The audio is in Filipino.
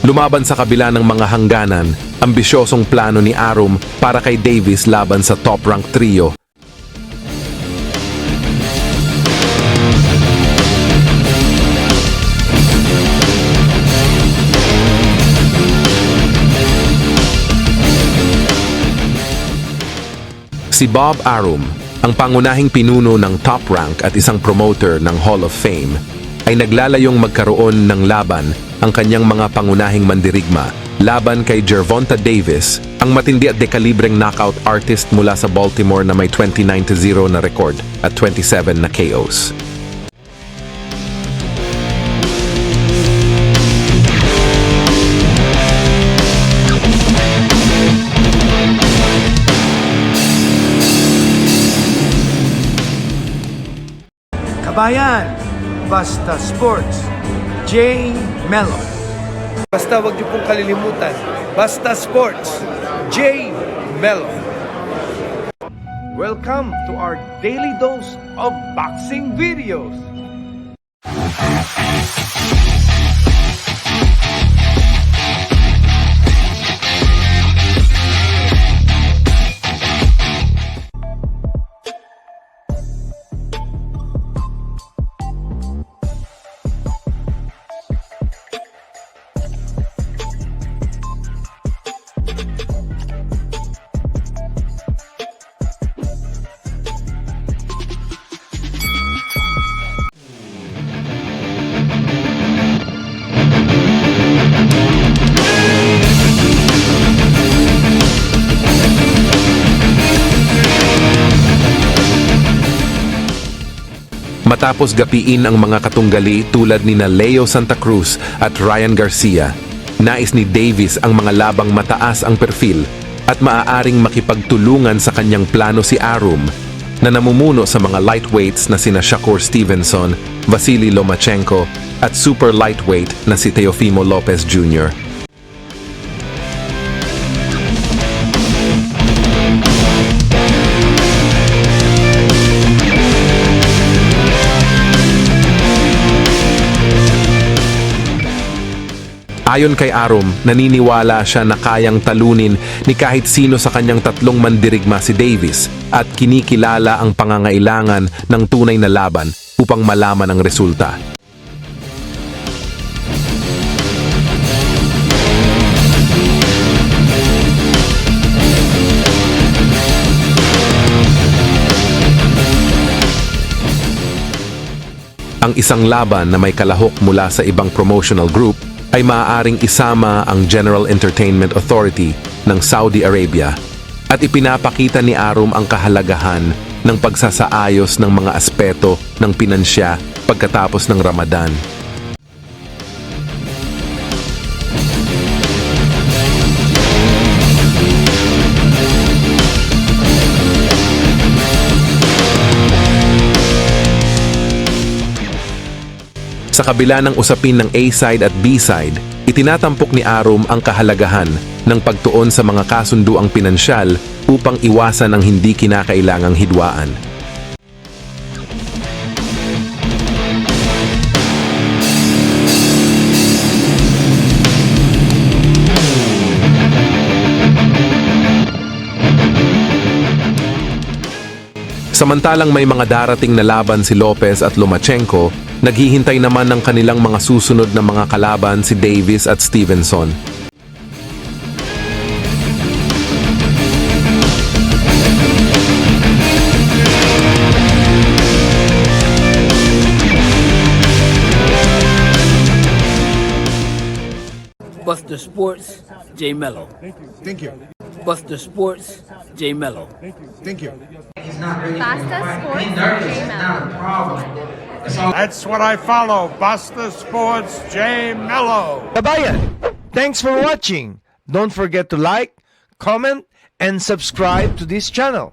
Lumaban sa kabila ng mga hangganan, ambisyosong plano ni Arum para kay Davis laban sa top-rank trio. Si Bob Arum, ang pangunahing pinuno ng Top Rank at isang promoter ng Hall of Fame, ay naglalayong magkaroon ng laban ang kanyang mga pangunahing mandirigma laban kay Gervonta Davis, ang matindi at dekalibreng knockout artist mula sa Baltimore na may 29-0 na record at 27 na KOs. Kabayan, Basta Sports, J. Mello. Basta wag niyo pong kalilimutan, Basta Sports, J. Mello. Welcome to our daily dose of boxing videos. Matapos gapiin ang mga katunggali tulad ni na Leo Santa Cruz at Ryan Garcia, nais ni Davis ang mga labang mataas ang perfil at maaaring makipagtulungan sa kanyang plano si Arum na namumuno sa mga lightweights na sina Shakur Stevenson, Vasily Lomachenko at super lightweight na si Teofimo Lopez Jr. Ayon kay Arum, naniniwala siya na kayang talunin ni kahit sino sa kanyang tatlong mandirigma si Davis at kinikilala ang pangangailangan ng tunay na laban upang malaman ang resulta. Ang isang laban na may kalahok mula sa ibang promotional group ay maaaring isama ang General Entertainment Authority ng Saudi Arabia at ipinapakita ni Arum ang kahalagahan ng pagsasaayos ng mga aspeto ng pinansya pagkatapos ng Ramadan. Sa kabila ng usapin ng A-side at B-side, itinatampok ni Arum ang kahalagahan ng pagtuon sa mga kasunduang pinansyal upang iwasan ang hindi kinakailangang hidwaan. Samantalang may mga darating na laban si Lopez at Lomachenko, naghihintay naman ng kanilang mga susunod na mga kalaban si Davis at Stevenson. Buster Sports, J Mello. Thank you. Buster Sports, J Mello. Thank you. Basta Sports, J Mello. That's what I follow. Buster Sports J Mello. Kabayan, thanks for watching. Don't forget to like, comment, and subscribe to this channel.